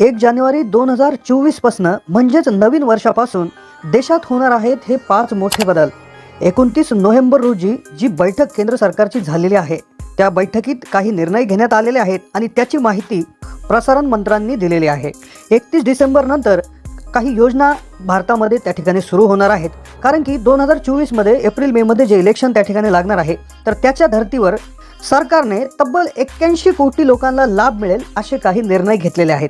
एक जानेवारी दोन हजार चोवीसपासनं म्हणजेच नवीन वर्षापासून देशात होणार आहेत हे पाच मोठे बदल. एकोणतीस नोव्हेंबर रोजी जी बैठक केंद्र सरकारची झालेली आहे त्या बैठकीत काही निर्णय घेण्यात आलेले आहेत आणि त्याची माहिती प्रसारण मंत्र्यांनी दिलेली आहे. एकतीस डिसेंबर नंतर काही योजना भारतामध्ये त्या ठिकाणी सुरू होणार आहेत. कारण की दोन हजार चोवीसमध्ये एप्रिल मेमध्ये जे इलेक्शन त्या ठिकाणी लागणार आहे तर त्याच्या धर्तीवर सरकारने तब्बल एक्क्याऐंशी कोटी लोकांना लाभ मिळेल असे काही निर्णय घेतलेले आहेत.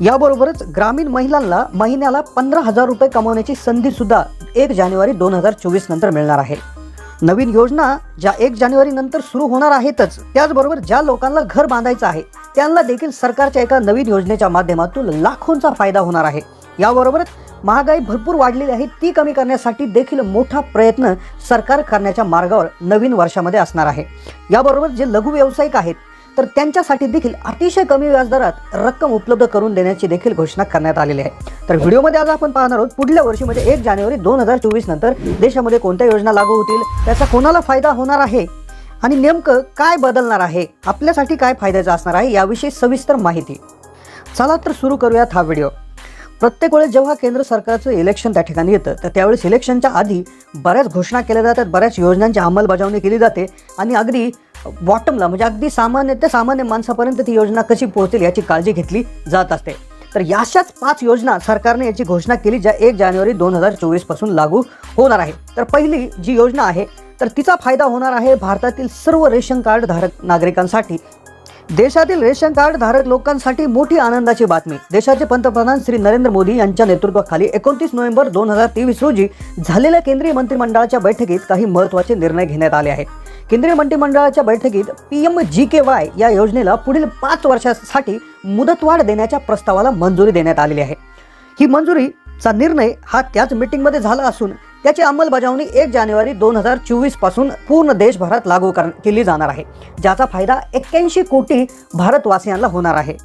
याबरोबरच ग्रामीण महिलांना महिन्याला पंधरा हजार रुपये कमावण्याची संधीसुद्धा एक जानेवारी दोन हजार चोवीस नंतर मिळणार आहे. नवीन योजना ज्या एक जानेवारी नंतर सुरू होणार आहेतच त्याचबरोबर ज्या लोकांना घर बांधायचं आहे त्यांना देखील सरकारच्या एका नवीन योजनेच्या माध्यमातून लाखोंचा फायदा होणार आहे. याबरोबरच महागाई भरपूर वाढलेली आहे ती कमी करण्यासाठी देखील मोठा प्रयत्न सरकार करण्याच्या मार्गावर नवीन वर्षामध्ये असणार आहे. याबरोबर जे लघु व्यावसायिक आहेत तर त्यांच्यासाठी देखील अतिशय कमी व्याजदरात रक्कम उपलब्ध करून देण्याची देखील घोषणा करण्यात आलेली आहे. तर व्हिडिओमध्ये आज आपण पाहणार आहोत पुढल्या वर्षी म्हणजे एक जानेवारी दोन हजार चोवीस नंतर देशामध्ये कोणत्या योजना लागू होतील त्याचा कोणाला फायदा होणार आहे आणि नेमकं काय बदलणार आहे आपल्यासाठी काय फायद्याचं असणार आहे याविषयी सविस्तर माहिती. चला तर सुरू करूयात हा व्हिडिओ. प्रत्येक वेळेस जेव्हा केंद्र सरकारचं इलेक्शन त्या ठिकाणी येतं तर त्यावेळेस इलेक्शनच्या आधी बऱ्याच घोषणा केल्या जातात बऱ्याच योजनांची अंमलबजावणी केली जाते आणि अगदी बॉटमला म्हणजे अगदी सामान्य ते सामान्य माणसापर्यंत ती योजना कशी पोहोचेल याची काळजी घेतली जात असते. तर याशाच पाच योजना सरकारने याची घोषणा केली ज्या एक जानेवारी दोन हजार चोवीसपासून लागू होणार आहे. तर पहिली जी योजना आहे तर तिचा फायदा होणार आहे भारतातील सर्व रेशन कार्ड धारक नागरिकांसाठी. देशातील रेशन कार्ड धारक लोकांसाठी मोठी आनंदाची बातमी. देशाचे पंतप्रधान श्री नरेंद्र मोदी यांच्या नेतृत्वाखाली एकोणतीस नोव्हेंबर दोन हजार तेवीस रोजी झालेल्या केंद्रीय मंत्रिमंडळाच्या बैठकीत काही महत्त्वाचे निर्णय घेण्यात आले आहेत. केंद्रीय मंत्रिमंडळाच्या बैठकीत P M G K Y या योजनेला पुढील पाच वर्षासाठी मुदतवाढ देण्याच्या प्रस्तावाला मंजुरी देण्यात आलेली आहे. ही मंजुरीचा निर्णय हा त्याच मीटिंगमध्ये झाला असून त्याची अंमलबजावणी एक जानेवारी दोन हजार चोवीसपासून पूर्ण देशभरात लागू कर केली जाणार आहे ज्याचा फायदा एक्क्याऐंशी कोटी भारतवासियांना होणार आहे.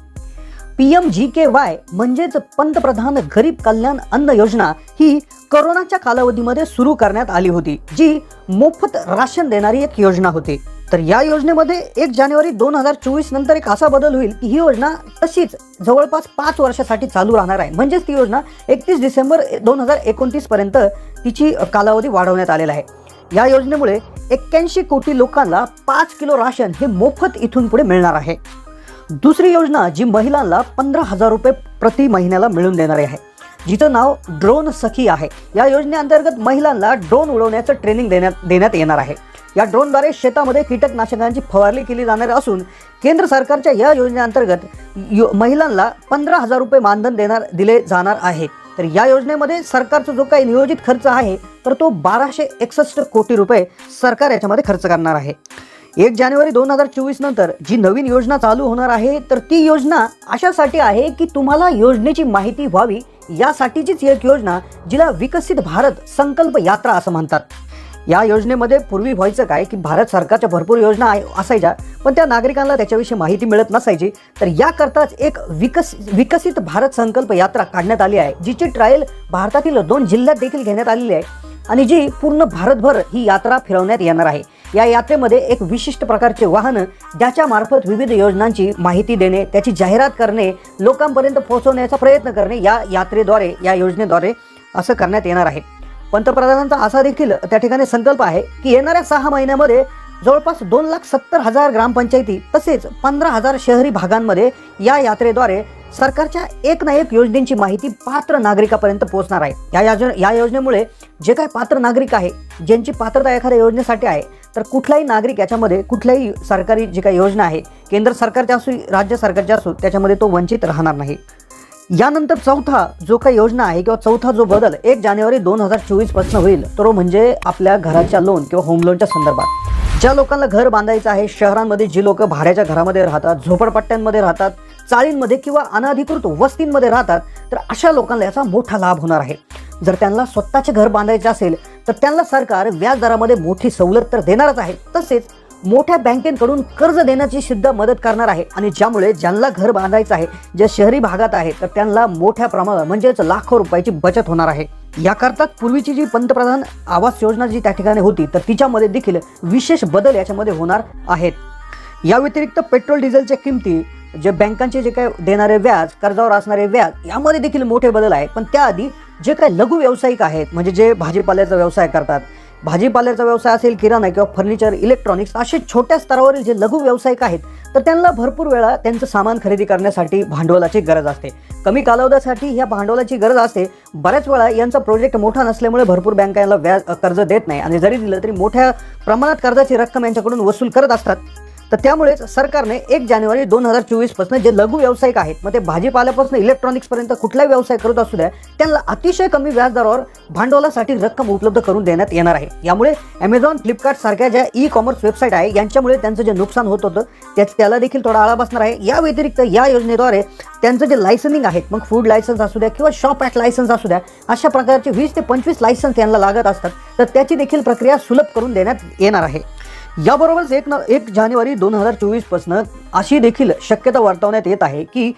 P M G K Y म्हणजेच पंतप्रधान गरीब कल्याण अन्न योजना ही करोनाच्या कालावधीमध्ये सुरू करण्यात आली होती जी मोफत राशन देणारी एक योजना होती. तर या योजनेमध्ये एक जानेवारी दोन हजार चोवीस नंतर एक असा बदल होईल की ही योजना तशीच जवळपास पाच वर्षासाठी चालू राहणार आहे. म्हणजेच ती योजना एकतीस डिसेंबर दोन हजार एकोणतीस पर्यंत तिची कालावधी वाढवण्यात आलेला आहे. या योजनेमुळे एक्क्याऐंशी कोटी लोकांना पाच किलो राशन हे मोफत इथून पुढे मिळणार आहे. दुसरी योजना जी महिलांना पंधरा हजार रुपये प्रति महिन्याला मिळून देणारी आहे. जिचं नाव ड्रोन सखी आहे. या योजनेअंतर्गत महिलांना ड्रोन उडवण्याचं ट्रेनिंग देण्यात देण्यात येणार आहे. या ड्रोनद्वारे शेतामध्ये कीटकनाशकांची फवारणी केली जाणार असून केंद्र सरकारच्या या योजनेअंतर्गत यो महिलांना पंधरा हजार रुपये मानधन देणार दिले जाणार आहे. तर या योजनेमध्ये सरकारचा जो काही नियोजित खर्च आहे तर तो बाराशे एकसष्ट कोटी रुपये सरकार याच्यामध्ये खर्च करणार आहे. एक जानेवारी दोन हजार चोवीस नंतर जी नवीन योजना चालू होणार आहे तर ती योजना अशासाठी आहे की तुम्हाला योजनेची माहिती व्हावी. यासाठीचीच एक योजना जिला विकसित भारत संकल्प यात्रा असं म्हणतात. या योजनेमध्ये पूर्वी व्हायचं काय की भारत सरकारच्या भरपूर योजना असायच्या पण त्या नागरिकांना त्याच्याविषयी माहिती मिळत नसायची. तर याकरताच एक विकस विकसित भारत संकल्प यात्रा काढण्यात आली आहे जिची ट्रायल भारतातील दोन जिल्ह्यात देखील घेण्यात आलेली आहे. आणि जी पूर्ण भारतभर ही यात्रा फिरवण्यात येणार आहे. या यात्रेमध्ये एक विशिष्ट प्रकारचे वाहन ज्याच्या मार्फत विविध योजनांची माहिती देणे त्याची जाहिरात करणे लोकांपर्यंत पोहोचवण्याचा प्रयत्न करणे या यात्रेद्वारे या योजनेद्वारे असं करण्यात येणार आहे. पंतप्रधानांचा असा देखील त्या ठिकाणी संकल्प आहे की येणाऱ्या सहा महिन्यामध्ये जवळपास दोन लाख सत्तर हजार ग्रामपंचायती तसेच पंधरा हजार शहरी भागांमध्ये या यात्रेद्वारे सरकारच्या एक ना एक योजनेची माहिती पात्र नागरिकापर्यंत पोहोचणार आहे. या योजने या योजनेमुळे जे काही पात्र नागरिक आहे ज्यांची पात्रता एखाद्या योजनेसाठी आहे तर कुठलाही नागरिक याच्यामध्ये कुठल्याही सरकारी जी काही योजना आहे केंद्र सरकारच्या असू राज्य सरकारच्या असू त्याच्यामध्ये तो वंचित राहणार नाही. यानंतर चौथा जो काही योजना आहे किंवा चौथा जो बदल एक जानेवारी दोन हजार चोवीसपासून होईल तो म्हणजे आपल्या घराच्या लोन किंवा होम लोनच्या संदर्भात. ज्या लोकांना घर बांधायचं आहे शहरांमध्ये जी लोक भाड्याच्या घरामध्ये राहतात झोपडपट्ट्यांमध्ये राहतात चाळींमध्ये किंवा अनाधिकृत वस्तींमध्ये राहतात तर अशा लोकांना याचा मोठा लाभ होणार आहे. जर त्यांना स्वतःचे घर बांधायचे असेल तर त्यांना सरकार व्याजदरामध्ये मोठी सवलत तर देणारच आहे. तसेच मोठ्या बँकेकडून कर्ज देण्याची सुद्धा मदत करणार आहे. आणि ज्यामुळे ज्यांना घर बांधायचं आहे जे शहरी भागात आहे तर त्यांना मोठ्या प्रमाणात म्हणजेच लाखो रुपयाची बचत होणार आहे. याकरता पूर्वीची जी पंतप्रधान आवास योजना जी त्या ठिकाणी होती तर तिच्यामध्ये देखील विशेष बदल याच्यामध्ये होणार आहेत. या व्यतिरिक्त पेट्रोल डिझेलच्या किमती जे बँकांचे जे काय देणारे व्याज कर्जावर असणारे व्याज यामध्ये देखील मोठे बदल आहे पण त्याआधी जे काय लघु व्यावसायिक आहेत म्हणजे जे भाजीपाल्याचा व्यवसाय करतात भाजीपाल्याचा व्यवसाय असेल किराणा किंवा फर्निचर इलेक्ट्रॉनिक्स असे छोट्या स्तरावरील जे लघु व्यावसायिक आहेत तर त्यांना भरपूर वेळा त्यांचं सामान खरेदी करण्यासाठी भांडवलाची गरज असते. कमी कालावधीसाठी ह्या भांडवलाची गरज असते. बऱ्याच वेळा यांचा प्रोजेक्ट मोठा नसल्यामुळे भरपूर बँका यांना व्याज कर्ज देत नाही. आणि जरी दिलं तरी मोठ्या प्रमाणात कर्जाची रक्कम यांच्याकडून वसूल करत असतात. तर त्यामुळेच सरकारने एक जानेवारी दोन हजार चोवीसपासून जे लघु व्यावसायिक आहेत मग ते भाजीपाल्यापासून इलेक्ट्रॉनिक्सपर्यंत कुठलाही व्यवसाय करत असू द्या त्यांना अतिशय कमी व्याजदरावर भांडवलासाठी रक्कम उपलब्ध करून देण्यात येणार आहे. यामुळे अमेझॉन फ्लिपकार्ट सारख्या ज्या ई कॉमर्स वेबसाईट आहे यांच्यामुळे त्यांचं जे नुकसान होत होतं त्याच त्याला देखील थोडा आळा बसणार आहे. या व्यतिरिक्त या योजनेद्वारे त्यांचं जे लायसनिंग आहेत मग फूड लायसन्स असू द्या किंवा शॉप ॲट लायसन्स असू द्या अशा प्रकारचे वीस ते पंचवीस लायसन्स यांना लागत असतात. तर त्याची देखील प्रक्रिया सुलभ करून देण्यात येणार आहे. याबरोबरच एक न एक जानेवारी दोन हजार चोवीसपासनं अशी देखील शक्यता वर्तवण्यात येत आहे की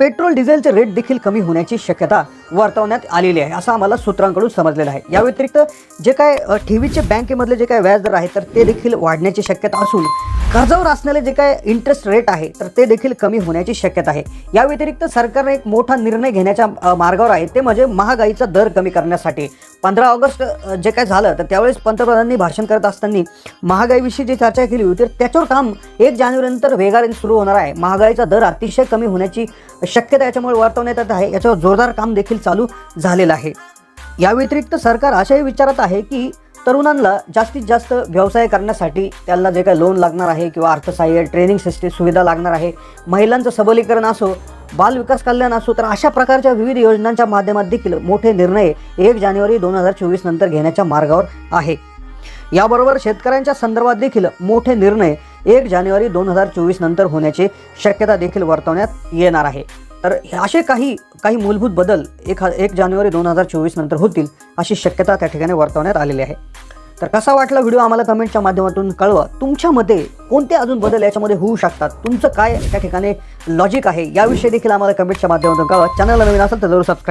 पेट्रोल डिझेलचे रेट देखील कमी होण्याची शक्यता वर्तवण्यात आलेली आहे असं आम्हाला सूत्रांकडून समजलेलं आहे. या व्यतिरिक्त जे काय ठेवीचे बँकेमधले जे काय व्याजदर आहे तर ते देखील वाढण्याची शक्यता असून कर्जावर असणारे जे काय इंटरेस्ट रेट आहे तर ते देखील कमी होण्याची शक्यता आहे. या व्यतिरिक्त सरकारने एक मोठा निर्णय घेण्याच्या मार्गावर आहे. ते म्हणजे महागाईचा दर कमी करण्यासाठी. पंधरा ऑगस्ट जे काय झालं तर त्यावेळेस पंतप्रधानांनी भाषण करत असताना महागाईविषयी जी चर्चा केली होती तर त्याच्यावर काम एक जानेवारीनंतर वेगाने सुरू होणार आहे. महागाईचा दर अतिशय कमी होण्याची शक्यता याच्यामुळे वर्तवण्यात येत आहे. याच्यावर जोरदार काम देखील चालू झालेलं आहे. या व्यतिरिक्त सरकार अशाही विचारत आहे की तरुणांना जास्तीत जास्त व्यवसाय करण्यासाठी त्यांना जे काही लोन लागणार आहे किंवा अर्थसहाय्य ट्रेनिंग सिस्टीम सुविधा लागणार आहे महिलांचं सबलीकरण असो बालविकास कल्याण असो तर अशा प्रकारच्या विविध योजनांच्या माध्यमात देखील मोठे निर्णय एक जानेवारी दोन हजार चोवीस नंतर घेण्याच्या मार्गावर आहे. याबरोबर शेतकऱ्यांच्या संदर्भात देखील मोठे निर्णय एक जानेवारी दोन हजार चोवीस नंतर होण्याची शक्यता देखील वर्तवण्यात येणार आहे. तर असे काही काही मूलभूत बदल एक ह एक जानेवारी दोन हजार चोवीस नंतर होतील अशी शक्यता त्या ठिकाणी वर्तवण्यात आलेली आहे. तर कसा वाटला व्हिडिओ आम्हाला कमेंटच्या माध्यमातून कळवा. तुमच्या मते कोणते अजून बदल याच्यामध्ये होऊ शकतात? तुमचं काय त्या ठिकाणी लॉजिक आहे? याविषयी देखील आम्हाला कमेंटच्या माध्यमातून कळवा. चॅनलला नवीन असेल तर जरूर सबस्क्राईब